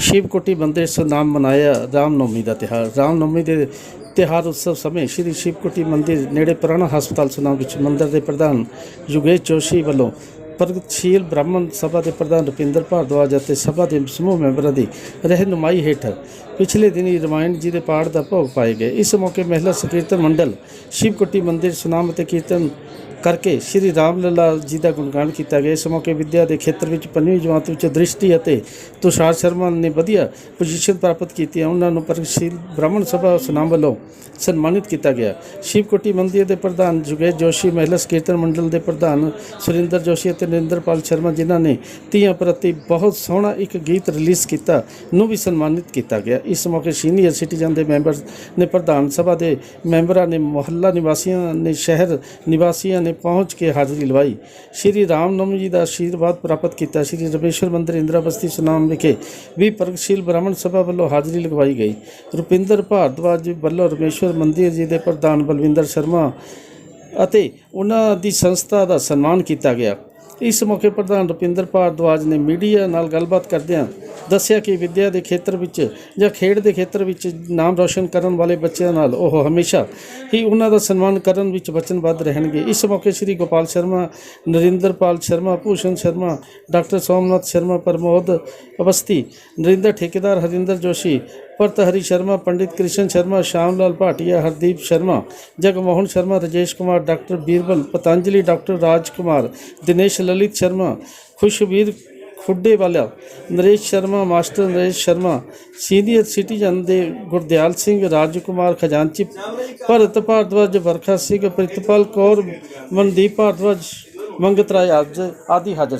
ਸ਼ਿਵ ਕੋਟੀ ਮੰਦਿਰ ਸਨਾਮ ਮਨਾਇਆ ਰਾਮ ਨਵਮੀ ਦਾ ਤਿਹਾਰ। ਰਾਮ ਨਵਮੀ ਦੇ ਤਿਹਾਰ ਉਤਸਵ ਸਮੇਂ ਸ਼੍ਰੀ ਸ਼ਿਵ ਕੋਟੀ ਮੰਦਿਰ ਨੇੜੇ ਪੁਰਾਣਾ ਹਸਪਤਾਲ ਸੁਨਾਮ ਵਿੱਚ ਮੰਦਿਰ ਦੇ ਪ੍ਰਧਾਨ ਯੁਗੇਸ਼ ਜੋਸ਼ੀ ਵੱਲੋਂ ਪ੍ਰਗਤਸ਼ੀਲ ਬ੍ਰਾਹਮਣ ਸਭਾ ਦੇ ਪ੍ਰਧਾਨ ਰੁਪਿੰਦਰ ਭਾਰਦਵਾਜ ਅਤੇ ਸਭਾ ਦੇ ਸਮੂਹ ਮੈਂਬਰਾਂ ਦੀ ਰਹਿਨੁਮਾਈ ਹੇਠ ਪਿਛਲੇ ਦਿਨੀ ਰਮਾਇਣ ਜੀ ਦੇ ਪਾਠ ਦਾ ਭੋਗ ਪਾਏ ਗਏ। ਇਸ ਮੌਕੇ ਮਹਿਲਾ ਸੰਕੀਰਤਨ ਮੰਡਲ ਸ਼ਿਵ ਕੋਟੀ ਮੰਦਿਰ ਸੁਨਾਮ ਅਤੇ ਕੀਰਤਨ ਕਰਕੇ ਸ਼੍ਰੀ ਰਾਮ ਲੱਲਾ ਜੀ ਦਾ ਗੁਣਗਾਨ ਕੀਤਾ ਗਿਆ। ਇਸ ਮੌਕੇ ਵਿਦਿਆ ਦੇ ਖੇਤਰ ਵਿੱਚ ਪੰਜਵੀਂ ਜਮਾਤ ਵਿੱਚ ਦ੍ਰਿਸ਼ਟੀ ਅਤੇ ਤੁਸ਼ਾਰ ਸ਼ਰਮਾ ਨੇ ਵਧੀਆ ਪੋਜੀਸ਼ਨ ਪ੍ਰਾਪਤ ਕੀਤੀ ਉਹਨਾਂ ਨੂੰ ਪ੍ਰਗਤਸ਼ੀਲ ਬ੍ਰਾਹਮਣ ਸਭਾ ਸੁਨਾਮ ਵੱਲੋਂ ਸਨਮਾਨਿਤ ਕੀਤਾ ਗਿਆ। ਸ਼ਿਵਕੋਟੀ ਮੰਦਿਰ ਦੇ ਪ੍ਰਧਾਨ ਜੁਗੇਸ਼ ਜੋਸ਼ੀ, ਮਹਿਲਾ ਸੰਕੀਰਤਨ ਮੰਡਲ ਦੇ ਪ੍ਰਧਾਨ ਸੁਰਿੰਦਰ ਜੋਸ਼ੀ ਅਤੇ ਨਰਿੰਦਰਪਾਲ ਸ਼ਰਮਾ ਜਿਨ੍ਹਾਂ ਨੇ ਤੀਆਂ ਪ੍ਰਤੀ ਬਹੁਤ ਸੋਹਣਾ ਇੱਕ ਗੀਤ ਰਿਲੀਜ਼ ਕੀਤਾ, ਨੂੰ ਵੀ ਸਨਮਾਨਿਤ ਕੀਤਾ ਗਿਆ। ਇਸ ਮੌਕੇ ਸੀਨੀਅਰ ਸਿਟੀਜ਼ਨ ਦੇ ਮੈਂਬਰ ਨੇ ਪ੍ਰਧਾਨ ਸਭਾ ਦੇ ਮੈਂਬਰਾਂ ਨੇ ਮੁਹੱਲਾ ਨਿਵਾਸੀਆਂ ਨੇ, ਸ਼ਹਿਰ ਨਿਵਾਸੀਆਂ ਨੇ ਪਹੁੰਚ ਕੇ ਹਾਜ਼ਰੀ ਲਵਾਈ। ਸ਼੍ਰੀ ਰਾਮ ਨਵਮੀ ਜੀ ਦਾ ਆਸ਼ੀਰਵਾਦ ਪ੍ਰਾਪਤ ਕੀਤਾ। ਸ਼੍ਰੀ ਰਮੇਸ਼ਵਰ ਮੰਦਿਰ ਇੰਦਰਾ ਬਸਤੀ ਸੁਨਾਮ ਵਿਖੇ ਵੀ ਪ੍ਰਗਤਸ਼ੀਲ ਬ੍ਰਾਹਮਣ ਸਭਾ ਵੱਲੋਂ ਹਾਜ਼ਰੀ ਲਗਵਾਈ ਗਈ। ਰੁਪਿੰਦਰ ਭਾਰਦਵਾਜ ਜੀ ਵੱਲੋਂ ਰਮੇਸ਼ਵਰ ਮੰਦਿਰ ਜੀ ਦੇ ਪ੍ਰਧਾਨ ਬਲਵਿੰਦਰ ਸ਼ਰਮਾ ਅਤੇ ਉਹਨਾਂ ਦੀ ਸੰਸਥਾ ਦਾ ਸਨਮਾਨ ਕੀਤਾ ਗਿਆ। ਇਸ ਮੌਕੇ ਪ੍ਰਧਾਨ ਰੁਪਿੰਦਰ ਭਾਰਦਵਾਜ ਨੇ ਮੀਡੀਆ ਨਾਲ ਗੱਲਬਾਤ ਕਰਦਿਆਂ ਦੱਸਿਆ ਕਿ ਵਿਦਿਆ ਦੇ ਖੇਤਰ ਵਿੱਚ ਜਾਂ ਖੇਡ ਦੇ ਖੇਤਰ ਵਿੱਚ ਨਾਮ ਰੌਸ਼ਨ ਕਰਨ ਵਾਲੇ ਬੱਚਿਆਂ ਨਾਲ ਉਹ ਹਮੇਸ਼ਾ ਹੀ ਉਹਨਾਂ ਦਾ ਸਨਮਾਨ ਕਰਨ ਵਿੱਚ ਵਚਨਬੱਧ ਰਹਿਣਗੇ। ਇਸ ਮੌਕੇ ਸ੍ਰੀ ਗੋਪਾਲ ਸ਼ਰਮਾ, ਨਰਿੰਦਰਪਾਲ ਸ਼ਰਮਾ, ਭੂਸ਼ਣ ਸ਼ਰਮਾ, ਡਾਕਟਰ ਸੋਮਨਾਥ ਸ਼ਰਮਾ ਪ੍ਰਮੋਦ ਅਵਸਥੀ, ਨਰਿੰਦਰ ਠੇਕੇਦਾਰ ਹਰਿੰਦਰ ਜੋਸ਼ੀ ਭਰਤ ਹਰੀ ਸ਼ਰਮਾ, ਪੰਡਿਤ ਕ੍ਰਿਸ਼ਨ ਸ਼ਰਮਾ ਸ਼ਾਮ ਲਾਲ ਭਾਟੀਆ, ਹਰਦੀਪ ਸ਼ਰਮਾ, ਜਗਮੋਹਨ ਸ਼ਰਮਾ, ਰਜੇਸ਼ ਕੁਮਾਰ, ਡਾਕਟਰ ਬੀਰਬਲ, ਪਤੰਜਲੀ, ਡਾਕਟਰ ਰਾਜ ਕੁਮਾਰ ਦਿਨੇਸ਼ ਲਲਿਤ ਸ਼ਰਮਾ ਖੁਸ਼ਵੀਰ ਖੁੱਡੇ ਵਾਲਾ Naresh Sharma, master Naresh Sharma, senior citizen ਦੇ ਗੁਰਦਿਆਲ ਸਿੰਘ ਰਾਜ ਕੁਮਾਰ ਖਜ਼ਾਨਚੀ, ਭਰਤ ਭਾਰਦਵਾਜ, ਵਰਖਾ ਸਿੰਘ, ਪ੍ਰਿਤਪਾਲ ਕੌਰ, ਮਨਦੀਪ ਭਾਰਦਵਾਜ, ਮੰਗਤ ਰਾਏ ਆਦਿ ਆਦਿ ਹਾਜ਼ਰ